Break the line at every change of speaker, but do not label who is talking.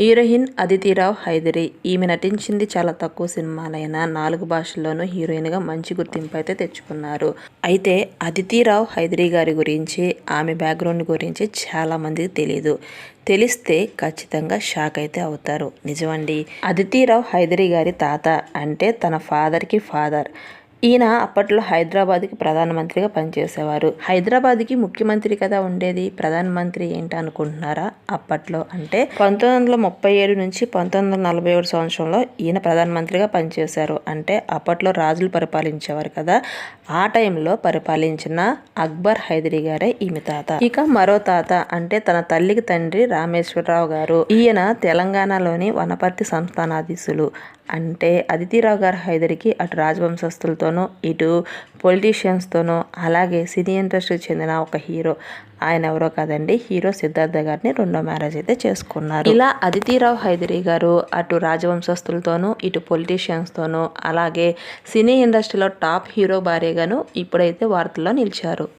Heroine Aditi Rao Hydari. ఈమె నటించింది చాలా తక్కువ సినిమాలైనా నాలుగు భాషల్లోనూ హీరోయిన్గా మంచి గుర్తింపు అయితే తెచ్చుకున్నారు. అయితే అదితిరావు హైదరి గారి గురించి ఆమె బ్యాక్గ్రౌండ్ గురించి చాలామందికి తెలియదు తెలిస్తే ఖచ్చితంగా షాక్ అయితే అవుతారు. నిజమండి. అదితిరావు హైదరి గారి తాత అంటే తన ఫాదర్కి ఫాదర్. ఈయన అప్పట్లో హైదరాబాద్కి ప్రధానమంత్రిగా పనిచేసేవారు. హైదరాబాద్కి ముఖ్యమంత్రి కదా ఉండేది ప్రధానమంత్రి ఏంటి అనుకుంటున్నారా? అప్పట్లో అంటే పంతొమ్మిది వందల ముప్పై ఏడు నుంచి పంతొమ్మిది వందల నలభై ఏడు సంవత్సరంలో ఈయన ప్రధానమంత్రిగా పనిచేశారు. అంటే అప్పట్లో రాజులు పరిపాలించేవారు కదా. ఆ టైంలో పరిపాలించిన అక్బర్ హైదరీ గారే ఈమె తాత. ఇక మరో తాత అంటే తన తల్లికి తండ్రి రామేశ్వరరావు గారు. ఈయన తెలంగాణలోని వనపర్తి సంస్థానాధీశులు. అంటే అదితిరావు గారు హైదరికి అటు రాజవంశస్థులతోనూ ఇటు పొలిటీషియన్స్తోనూ అలాగే సినీ ఇండస్ట్రీకి చెందిన ఒక హీరో. ఆయన ఎవరో కాదండి హీరో సిద్ధార్థ గారిని రెండో మ్యారేజ్ అయితే చేసుకున్నారు. ఇలా అదితిరావు హైదరి గారు అటు రాజవంశస్థులతోనూ ఇటు పొలిటీషియన్స్తోనూ అలాగే సినీ ఇండస్ట్రీలో టాప్ హీరో భార్యగాను ఇప్పుడైతే వార్తల్లో నిలిచారు.